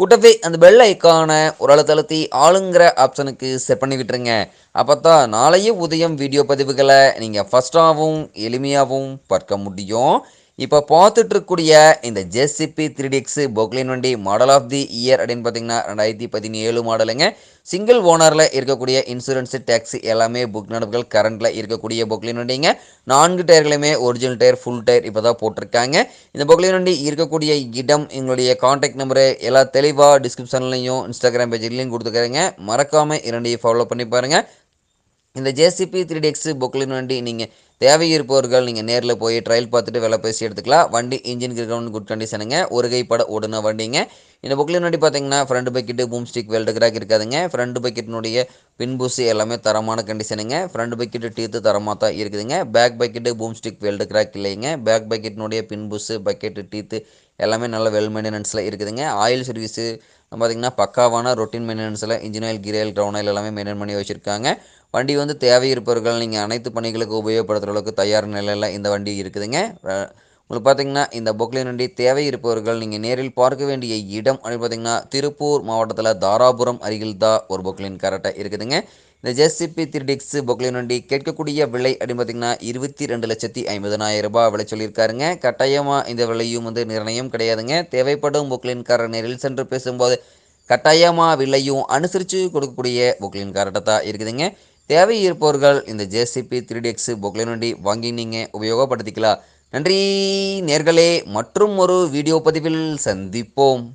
கூட்டவே அந்த பெல் ஐக்கான ஒரு அழுத்தழுத்தி ஆளுங்கிற ஆப்ஷனுக்கு செட் பண்ணி விட்டுருங்க அப்போ தான் நாளைய உதயம் வீடியோ பதிவுகளை நீங்கள் ஃபஸ்ட்டாகவும் எளிமையாகவும் பார்க்க முடியும். இப்போ பார்த்துட்ருக்கக்கூடிய இந்த ஜேசிபி த்ரீ டிஎக்ஸ் பொக்லின் வண்டி மாடல் ஆஃப் தி இயர் அப்படின்னு பார்த்தீங்கன்னா ரெண்டாயிரத்தி பதினேழு மாடலுங்க சிங்கிள் ஓனரில் இருக்கக்கூடிய இன்சூரன்ஸ் டேக்ஸி எல்லாமே புக் நடப்புகள் கரண்டில் இருக்கக்கூடிய பொக்லின் வண்டிங்க. நான்கு டயர்களுமே ஒரிஜினல் டயர் ஃபுல் டயர் இப்போ தான் போட்டிருக்காங்க. இந்த பொக்லின் வண்டி இருக்கக்கூடிய இடம் எங்களுடைய காண்டாக்ட் நம்பரு எல்லா தெளிவாக டிஸ்கிரிப்ஷன்லையும் இன்ஸ்டாகிராம் பேஜ்லையும் கொடுத்துக்கிறேங்க. மறக்காமல் இரண்டையும் ஃபாலோ பண்ணி பாருங்கள் இந்த ஜேசிபி த்ரீ டிஎக்ஸ் பொக்லின் வண்டி நீங்கள் தேவை இருப்பவர்கள் நீங்கள் நேரில் போய் ட்ரையல் பார்த்துட்டு விலை பேசி எடுத்துக்கலாம். வண்டி இன்ஜின் கிரவுண்ட் குட் கண்டிஷனுங்க ஒரு கைப்பட ஓடுன வண்டிங்க. இந்த பொக்லின் வண்டி பார்த்தீங்கன்னா front bucket boom stick weld crack இருக்காதுங்க. ஃப்ரண்ட் பக்கெட்டினுடைய பின்பூசி எல்லாமே தரமான கண்டிஷனுங்க ஃப்ரண்ட் பக்கெட்டு டீத்து தரமாக தான் இருக்குதுங்க. Back bucket boom stick weld crack இல்லைங்க. பேக் பக்கெட்டினுடைய பின்பூஸு பக்கெட்டு டீத்து எல்லாமே நல்ல வெல் மெயின்டெனன்ஸில் இருக்குதுங்க. ஆயில் சர்வீஸு பார்த்திங்கன்னா பக்காவான ரொட்டீன் மெயின்டெனன்ஸில் இன்ஜின் ஆயில் கிரேல் க்ரௌன் ஆயில் எல்லாமே மெயின்டைன் பண்ணி வச்சுருக்காங்க. வண்டி வந்து தேவை இருப்பவர்கள் நீங்கள் அனைத்து பணிகளுக்கு உபயோகப்படுத்துகிற அளவுக்கு தயார் நிலையில் இந்த வண்டி இருக்குதுங்க. உங்களுக்கு பார்த்தீங்கன்னா இந்த பொக்லின் வண்டி தேவை இருப்பவர்கள் நீங்கள் நேரில் பார்க்க வேண்டிய இடம் அப்படின்னு பார்த்தீங்கன்னா திருப்பூர் மாவட்டத்தில் தாராபுரம் அருகில் தான் ஒரு பொக்லின் கரெக்டாக இருக்குதுங்க. இந்த ஜேசிபி த்ரீ டிக்ஸ் பொக்லின் வண்டி கேட்கக்கூடிய விலை அப்படின்னு பார்த்தீங்கன்னா இருபத்தி ரெண்டு லட்சத்தி ஐம்பதனாயிரம் ரூபாய் விலை சொல்லியிருக்காருங்க. கட்டாயமாக இந்த விலையும் வந்து நிர்ணயம் கிடையாதுங்க. தேவைப்படும் பொக்லின்காரர் நேரில் சென்று பேசும்போது கட்டாயமாக விலையும் அனுசரித்து கொடுக்கக்கூடிய பொக்லின் கார்ட்டை தான் இருக்குதுங்க. தேவை இருப்பவர்கள் இந்த ஜேசிபி த்ரீ டிஎக்ஸ் பொக்லின் வண்டி வாங்கி நீங்கள் உபயோகப்படுத்திக்கலாம். நன்றி நேர்களே. மற்றும் ஒரு வீடியோ பதிவில் சந்திப்போம்.